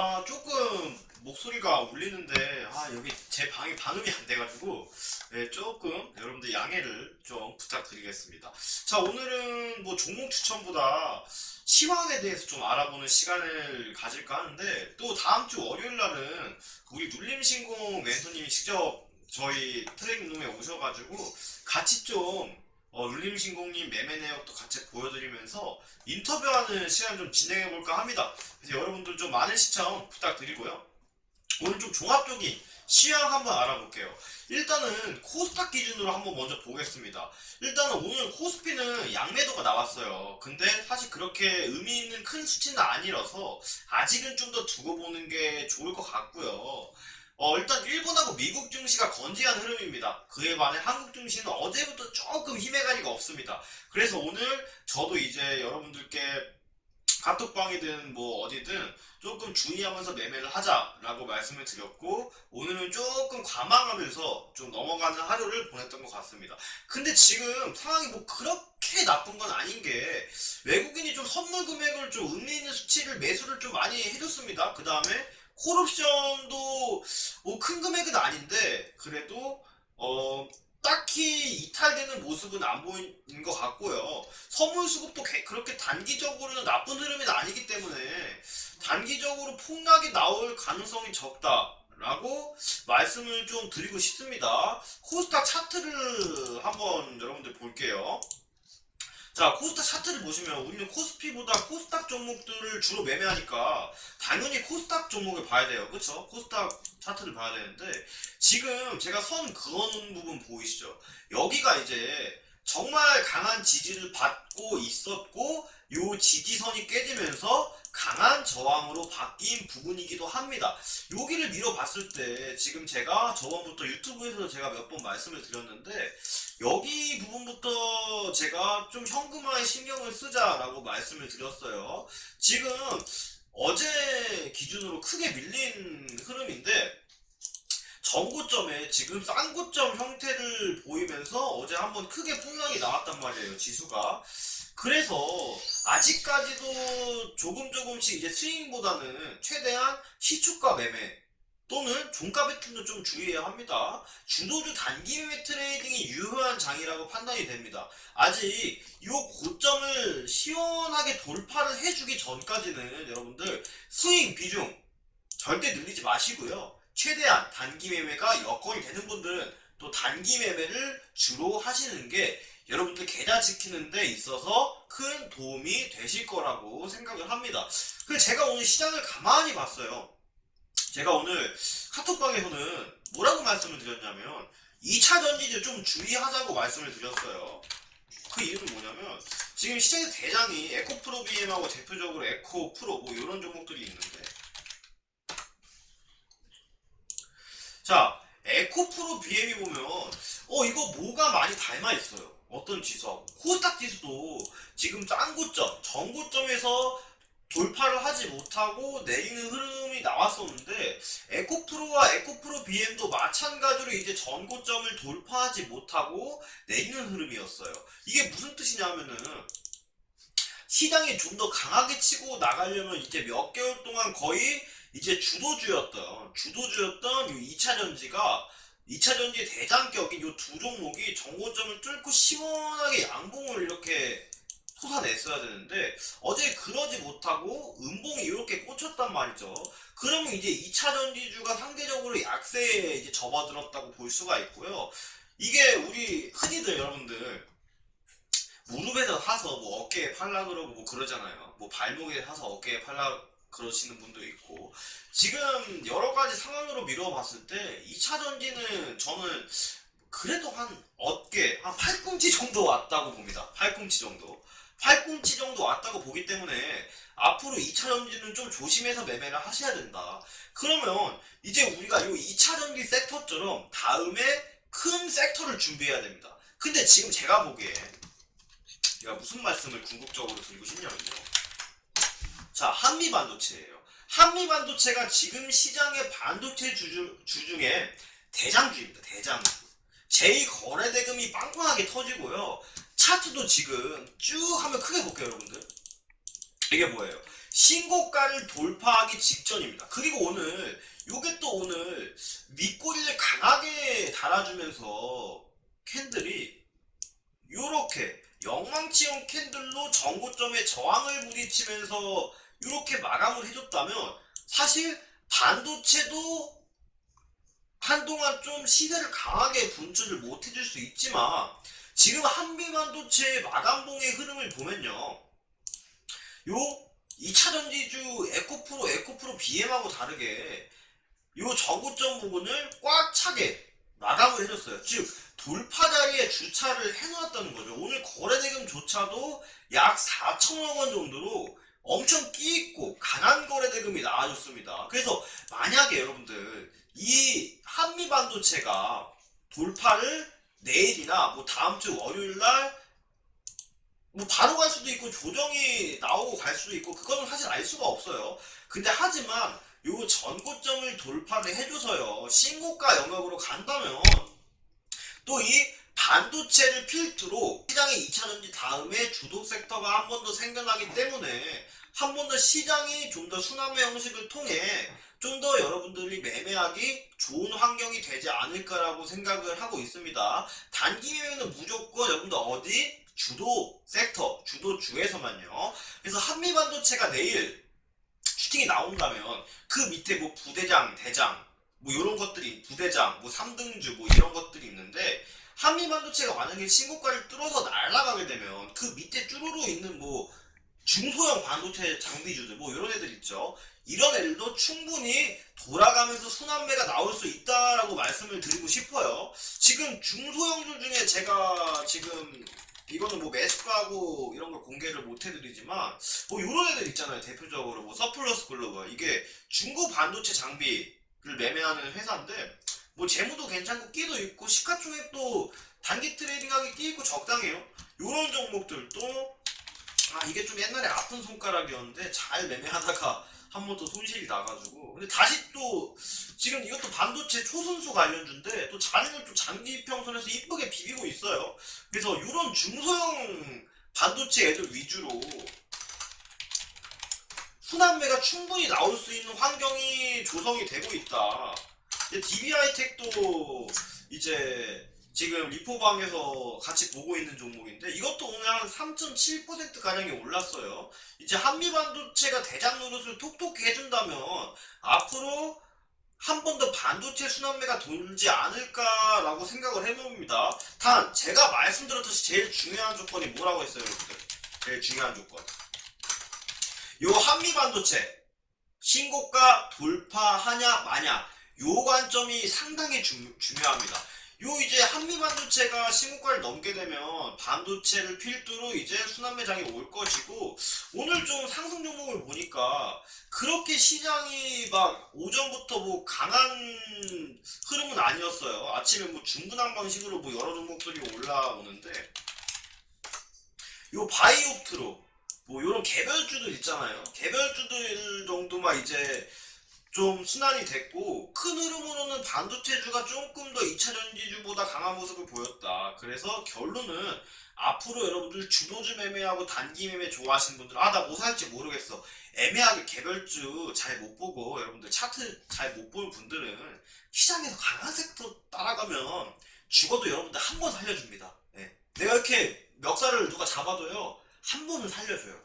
아 조금 목소리가 울리는데 아 여기 제 방이 방음이 안 돼가지고 네, 조금 여러분들 양해를 좀 부탁드리겠습니다. 자 오늘은 뭐 종목 추천보다 시황에 대해서 좀 알아보는 시간을 가질까 하는데 또 다음 주 월요일 날은 우리 눌림신공 멘토님이 직접 저희 트레이닝룸에 오셔가지고 같이 좀 어, 눌림신공님 매매 내역도 같이 보여드리면서 인터뷰하는 시간 좀 진행해볼까 합니다. 그래서 여러분들 좀 많은 시청 부탁드리고요. 오늘 좀 종합적인 시황 한번 알아볼게요. 일단은 코스닥 기준으로 한번 먼저 보겠습니다. 일단은 오늘 코스피는 양매도가 나왔어요. 근데 사실 그렇게 의미 있는 큰 수치는 아니라서 아직은 좀 더 두고 보는 게 좋을 것 같고요. 어, 일단 일본하고 미국 증시가 건재한 흐름입니다. 그에 반해 한국 증시는 어제부터 조금 힘의 가리가 없습니다. 그래서 오늘 저도 이제 여러분들께 카톡방이든 뭐 어디든 조금 주의하면서 매매를 하자라고 말씀을 드렸고 오늘은 조금 관망하면서 좀 넘어가는 하루를 보냈던 것 같습니다. 근데 지금 상황이 뭐 그렇게 나쁜 건 아닌 게 외국인이 좀 선물 금액을 좀 의미 있는 수치를 매수를 좀 많이 해줬습니다. 그 다음에 콜옵션도 뭐 큰 금액은 아닌데 그래도 어 딱히 이탈되는 모습은 안 보이는 것 같고요. 선물 수급도 개- 그렇게 단기적으로는 나쁜 흐름은 아니기 때문에 단기적으로 폭락이 나올 가능성이 적다 라고 말씀을 좀 드리고 싶습니다. 코스닥 차트를 한번 여러분들 볼게요. 자, 코스닥 차트를 보시면 우리는 코스피보다 코스닥 종목들을 주로 매매하니까 당연히 코스닥 종목을 봐야 돼요. 그쵸? 코스닥 차트를 봐야 되는데 지금 제가 선 그어놓은 부분 보이시죠? 여기가 이제 강한 지지를 받고 있었고 요 지지선이 깨지면서 강한 저항으로 바뀐 부분이기도 합니다. 여기를 밀어봤을 때 지금 제가 저번부터 유튜브에서 제가 몇 번 말씀을 드렸는데 여기 부분부터 제가 좀 현금화에 신경을 쓰자라고 말씀을 드렸어요. 지금 어제 기준으로 크게 밀린 흐름인데 전고점에 지금 싼고점 형태를 보이면서 어제 한번 크게 폭락이 나왔단 말이에요 지수가 그래서 아직까지도 조금 조금씩 이제 스윙보다는 최대한 시초가 매매 또는 종가 배팅도 좀 주의해야 합니다. 주도주 단기 매매 트레이딩이 유효한 장이라고 판단이 됩니다. 아직 이 고점을 시원하게 돌파를 해주기 전까지는 여러분들 스윙 비중 절대 늘리지 마시고요. 최대한 단기 매매가 여건이 되는 분들은 또 단기 매매를 주로 하시는 게 여러분들 계좌 지키는 데 있어서 큰 도움이 되실 거라고 생각을 합니다. 그래서 제가 오늘 시장을 가만히 봤어요. 제가 오늘 카톡방에서는 뭐라고 말씀을 드렸냐면 2차 전지주 좀 주의하자고 말씀을 드렸어요. 그 이유는 뭐냐면 지금 시장의 대장이 에코프로 BM하고 대표적으로 에코프로 뭐 이런 종목들이 있는데 자 에코프로 BM이 보면 어 이거 뭐가 많이 닮아 있어요. 어떤 지수 코스닥 지수도 지금 싼 고점 전고점에서 돌파를 하지 못하고 내리는 흐름이 나왔었는데 에코프로와 에코프로 BM도 마찬가지로 이제 전고점을 돌파하지 못하고 내리는 흐름이었어요. 이게 무슨 뜻이냐면은 시장이 좀 더 강하게 치고 나가려면 이제 몇 개월 동안 거의 이제 주도주였던 주도주였던 이 2차 전지가 2차 전지 대장격인 이 두 종목이 전고점을 뚫고 시원하게 양봉을 이렇게 솟아냈어야 되는데 어제 그러지 못하고 음봉이 이렇게 꽂혔단 말이죠. 그러면 이제 2차 전지주가 상대적으로 약세에 이제 접어들었다고 볼 수가 있고요. 이게 우리 흔히들 여러분들 무릎에서 사서 뭐 어깨에 팔라 그러고 뭐 그러잖아요. 뭐 발목에 사서 어깨에 팔라 그러시는 분도 있고 지금 여러 가지 상황으로 미뤄봤을 때 2차 전지는 저는 그래도 한 어깨 한 팔꿈치 정도 왔다고 봅니다. 팔꿈치 정도. 팔꿈치 정도 왔다고 보기 때문에 앞으로 2차 전지는 좀 조심해서 매매를 하셔야 된다. 그러면 이제 우리가 이 2차 전지 섹터처럼 다음에 큰 섹터를 준비해야 됩니다. 근데 지금 제가 보기에 제가 무슨 말씀을 궁극적으로 드리고 싶냐면요. 자, 한미 반도체예요. 한미 반도체가 지금 시장의 반도체 주주, 주중에 대장주입니다. 대장주. 제2 거래 대금이 빵빵하게 터지고요. 차트도 지금 쭉 한번 크게 볼게요, 여러분들. 이게 뭐예요? 신고가를 돌파하기 직전입니다. 그리고 오늘 요게 또 오늘 윗꼬리를 강하게 달아주면서 캔들이 요렇게 영망치형 캔들로 전고점에 저항을 부딪히면서 이렇게 마감을 해줬다면 사실 반도체도 한동안 좀 시세를 강하게 분출을 못 해줄 수 있지만 지금 한미반도체의 마감봉의 흐름을 보면요. 요 2차전지주 에코프로 에코프로 BM하고 다르게 요 저고점 부분을 꽉 차게 마감을 해줬어요. 즉 돌파 자리에 주차를 해놓았다는 거죠. 오늘 거래대금조차도 약 4천억 원 정도로 엄청 끼있고 강한 거래대금이 나와줬습니다. 그래서 만약에 여러분들 이 한미 반도체가 돌파를 내일이나 뭐 다음 주 월요일 날 뭐 바로 갈 수도 있고 조정이 나오고 갈 수도 있고 그거는 사실 알 수가 없어요. 근데 하지만 요 전고점을 돌파를 해줘서요 신고가 영역으로 간다면 또 이 반도체를 필두로 시장의 2차 전지 다음에 주도 섹터가 한 번 더 생겨나기 때문에 한 번 더 시장이 좀더 순환매 형식을 통해 좀 더 여러분들이 매매하기 좋은 환경이 되지 않을까라고 생각을 하고 있습니다. 단기 매매는 무조건 여러분들 어디? 주도 섹터, 주도 주에서만요. 그래서 한미반도체가 내일 슈팅이 나온다면 그 밑에 뭐 부대장, 대장, 뭐 이런 것들이 부대장, 뭐 3등주 뭐 이런 것들이 있는데 한미반도체가 만약에 신고가를 뚫어서 날아가게 되면 그 밑에 쭈루루 있는 뭐 중소형 반도체 장비주들 뭐 이런 애들 있죠. 이런 애들도 충분히 돌아가면서 순환매가 나올 수 있다라고 말씀을 드리고 싶어요. 지금 중소형들 중에 제가 지금 이거는 뭐 매수가하고 이런 걸 공개를 못 해드리지만 뭐 이런 애들 있잖아요. 대표적으로 뭐 서플러스 글로벌 이게 중고 반도체 장비를 매매하는 회사인데 뭐 재무도 괜찮고 끼도 있고 시가총액도 단기 트레이딩하기 끼 있고 적당해요. 이런 종목들도 아 이게 좀 옛날에 아픈 손가락이었는데 잘 매매하다가 한 번 또 손실이 나가지고 근데 다시 또 지금 이것도 반도체 초순수 관련주인데 또 자리를 또 장기 평선에서 이쁘게 비비고 있어요. 그래서 이런 중소형 반도체 애들 위주로 순환매가 충분히 나올 수 있는 환경이 조성이 되고 있다. DB하이텍도 이제 지금 리포방에서 같이 보고 있는 종목인데 이것도 오늘 한 3.7% 가량이 올랐어요. 이제 한미반도체가 대장 노릇을 톡톡히 해준다면 앞으로 한 번 더 반도체 순환매가 돌지 않을까라고 생각을 해봅니다. 단 제가 말씀드렸듯이 제일 중요한 조건이 뭐라고 했어요, 여러분들? 제일 중요한 조건. 요 한미반도체 신고가 돌파하냐 마냐 요 관점이 상당히 중, 중요합니다. 요 이제 한미 반도체가 신고가를 넘게 되면 반도체를 필두로 이제 순환매장이 올 것이고 오늘 좀 상승 종목을 보니까 그렇게 시장이 막 오전부터 뭐 강한 흐름은 아니었어요. 아침에 뭐 중근한 방식으로 뭐 여러 종목들이 올라오는데 요 바이옵트로 뭐 요런 개별주들 있잖아요. 개별주들 정도만 이제 좀 순환이 됐고 큰 흐름으로는 반도체주가 조금 더 2차 전지주보다 강한 모습을 보였다. 그래서 결론은 앞으로 여러분들 주도주 매매하고 단기 매매 좋아하시는 분들 아 나 뭐 살지 모르겠어. 애매하게 개별주 잘 못 보고 여러분들 차트 잘 못 볼 분들은 시장에서 강한 섹터 따라가면 죽어도 여러분들 한 번 살려줍니다. 예. 내가 이렇게 멱살을 누가 잡아도요 한 번은 살려줘요.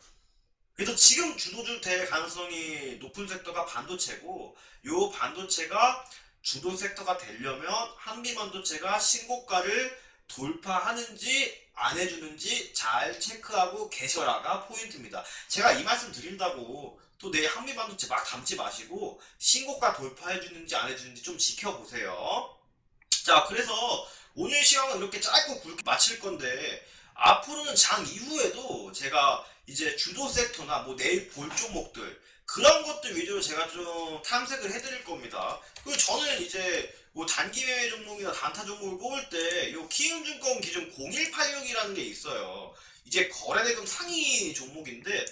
그래서 지금 주도주 될 가능성이 높은 섹터가 반도체고 요 반도체가 주도 섹터가 되려면 한미 반도체가 신고가를 돌파하는지 안 해주는지 잘 체크하고 계셔라가 포인트입니다. 제가 이 말씀 드린다고 또 내 한미 반도체 막 담지 마시고 신고가 돌파해주는지 안 해주는지 좀 지켜보세요. 자 그래서 오늘 시간은 이렇게 짧고 굵게 마칠 건데 앞으로는 장 이후에도 제가 이제 주도 섹터나 뭐 내일 볼 종목들 그런 것들 위주로 제가 좀 탐색을 해드릴 겁니다. 그리고 저는 이제 뭐 단기 매매 종목이나 단타 종목을 뽑을 때 요 키움증권 기준 0186이라는 게 있어요. 이제 거래대금 상위 종목인데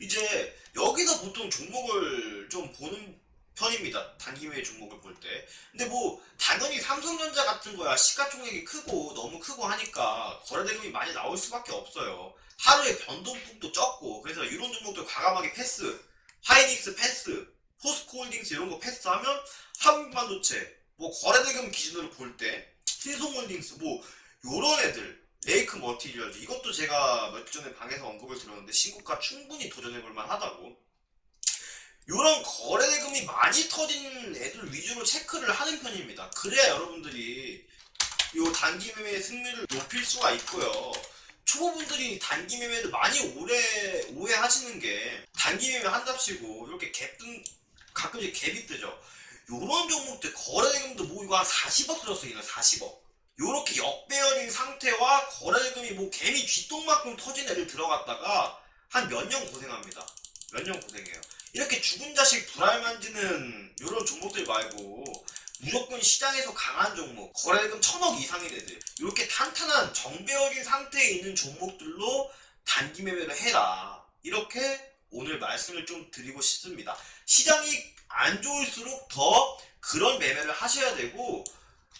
이제 여기서 보통 종목을 좀 보는 편입니다. 단기 매매 종목을 볼 때. 근데 뭐 당연히 삼성전자 같은 거야 시가총액이 크고 너무 크고 하니까 거래대금이 많이 나올 수밖에 없어요. 하루에 변동폭도 적고 그래서 이런 종목들 과감하게 패스. 하이닉스 패스, 포스코홀딩스 이런 거 패스하면 한반도체, 뭐 거래대금 기준으로 볼때 실송홀딩스 뭐 요런 애들 레이크 머티리얼즈 이것도 제가 몇 전에 방에서 언급을 들었는데 신고가 충분히 도전해볼 만하다고 요런 거래 대금이 많이 터진 애들 위주로 체크를 하는 편입니다 그래야 여러분들이 요 단기 매매의 승률을 높일 수가 있고요 초보분들이 단기 매매를 많이 오래 오해하시는 게 단기 매매 한답시고 이렇게 갭 뜬, 가끔씩 갭이 뜨죠 요런 종목들 거래대금도 뭐 이거 한 40억 들었어요 이거 40억 요렇게 역배열인 상태와 거래대금이 뭐 개미 쥐똥만큼 터진 애들 들어갔다가 한 몇 년 고생합니다. 몇 년 고생해요. 이렇게 죽은 자식 불알 만지는 요런 종목들 말고 무조건 시장에서 강한 종목, 거래대금 천억 이상의 애들 이렇게 탄탄한 정배열인 상태에 있는 종목들로 단기 매매를 해라. 이렇게 오늘 말씀을 좀 드리고 싶습니다. 시장이 안 좋을수록 더 그런 매매를 하셔야 되고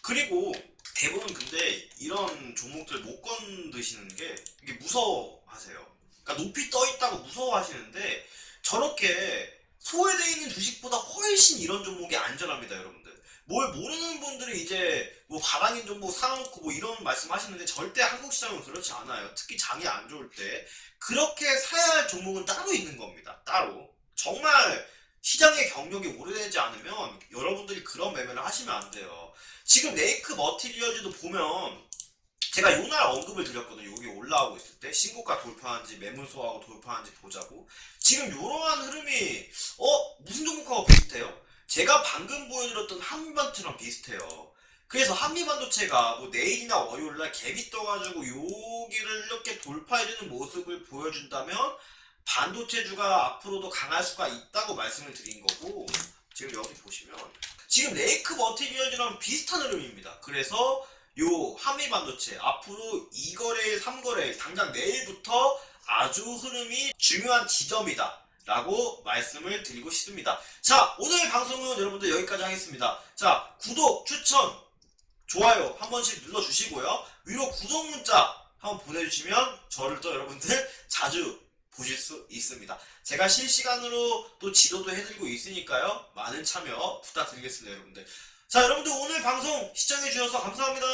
그리고 대부분 근데 이런 종목들 못 건드시는 게 이게 무서워하세요. 그러니까 높이 떠 있다고 무서워하시는데 저렇게 소외되어 있는 주식보다 훨씬 이런 종목이 안전합니다, 여러분들. 뭘 모르는 분들이 이제 뭐 바닥인 종목 사놓고 뭐 이런 말씀 하시는데 절대 한국 시장은 그렇지 않아요. 특히 장이 안 좋을 때 그렇게 사야 할 종목은 따로 있는 겁니다. 따로 정말 시장의 경력이 오래되지 않으면 여러분들이 그런 매매를 하시면 안 돼요. 지금 레이크 머티리얼즈도 보면 제가 요날 언급을 드렸거든요. 여기 올라오고 있을 때 신고가 돌파한지 매물소하고 돌파한지 보자고. 지금 요러한 흐름이 어 무슨 종목하고 비슷해요? 제가 방금 보여드렸던 한미반도체랑 비슷해요. 그래서 한미반도체가 뭐 내일이나 월요일날 갭이 떠가지고 여기를 이렇게 돌파해주는 모습을 보여준다면 반도체주가 앞으로도 강할 수가 있다고 말씀을 드린 거고 지금 여기 보시면 지금 레이크 머티리얼즈랑 비슷한 흐름입니다. 그래서 요 한미 반도체 앞으로 2거래일, 3거래일 당장 내일부터 아주 흐름이 중요한 지점이다. 라고 말씀을 드리고 싶습니다. 자, 오늘 방송은 여러분들 여기까지 하겠습니다. 자, 구독, 추천, 좋아요 한 번씩 눌러주시고요. 위로 구독 문자 한번 보내주시면 저를 또 여러분들 자주 보실 수 있습니다. 제가 실시간으로 또 지도도 해드리고 있으니까요. 많은 참여 부탁드리겠습니다, 여러분들. 자, 여러분들 오늘 방송 시청해 주셔서 감사합니다.